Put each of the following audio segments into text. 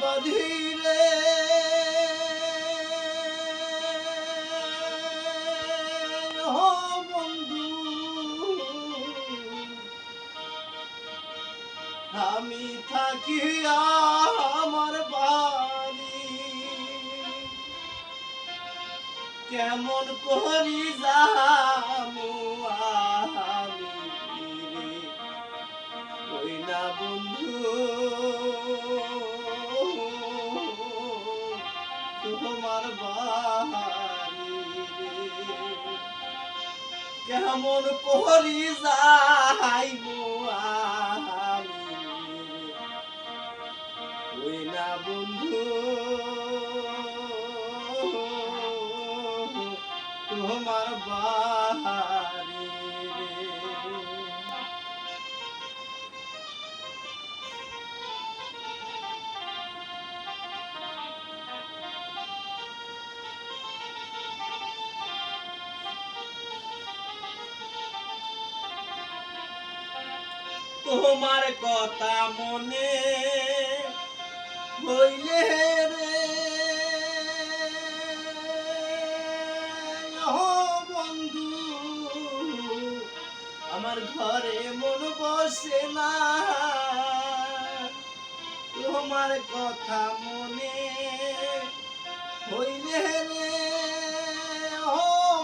বাধিরে বন্ধু আমি থাকি আমার বাড়ি। কেমন করি যামু আমি ওই না বন্ধু? তোমার বাড়ি কেমন করি যাইব ওই না বন্ধু তোমার বাড়ি তোমার কথা মনে হইলে রে। বন্ধু, আমার ঘরে মন বসে না। তোমার কথা মনে হইলে রে।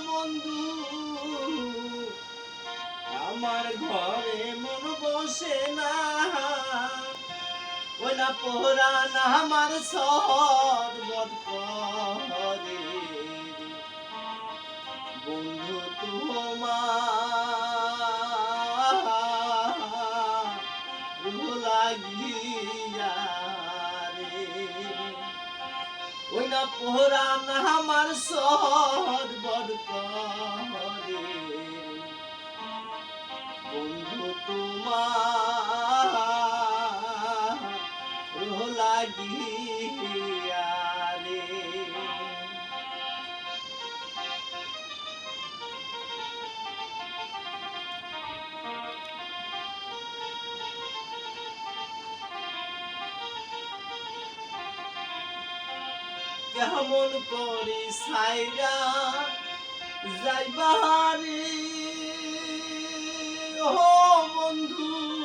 বন্ধু, আমার ঘরে বসে না। ওই না পোহরান আমার সর্বত করে। বন্ধু তোমার লাগিয়া রে। ওই না পোহরান আমার সর্বত করে। কেমন করি সাইরা যাইবারে ও বন্ধু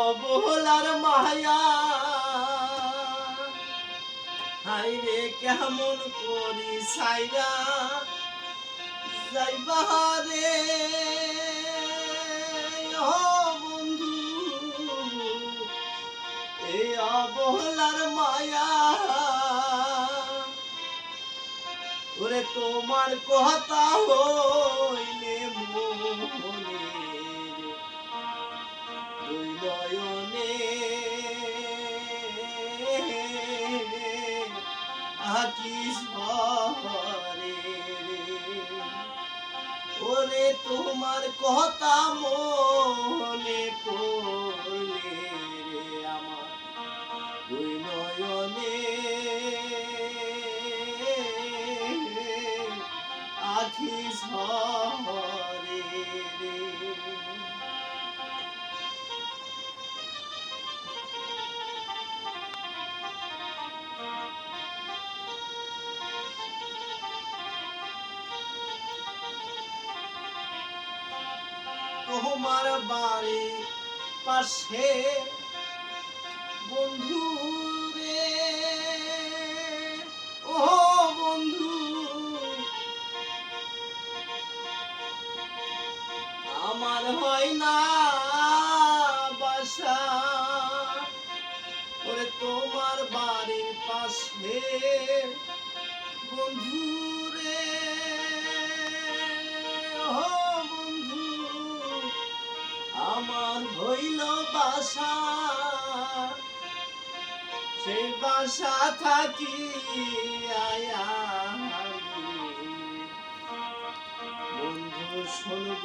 অবহলার মায়া। হাই রে কেমন করি সাইরা যাইবারে ও বন্ধু, এ অবহলার মায়া। ওরে তোমার কথা হইলে আকিস ভরে ওরে তোমার কথা মনে পড়লে রে আমার দুই নয়নে। আখি ঝরে রে। তোমার বাড়ি পাশে। বন্ধু রে ও বন্ধু, আমার হয় না বাসা। ওরে তোমার বাড়ির পাশে বন্ধু বাসা সেই বাসা থাকি আয়া বন্ধু শুনব।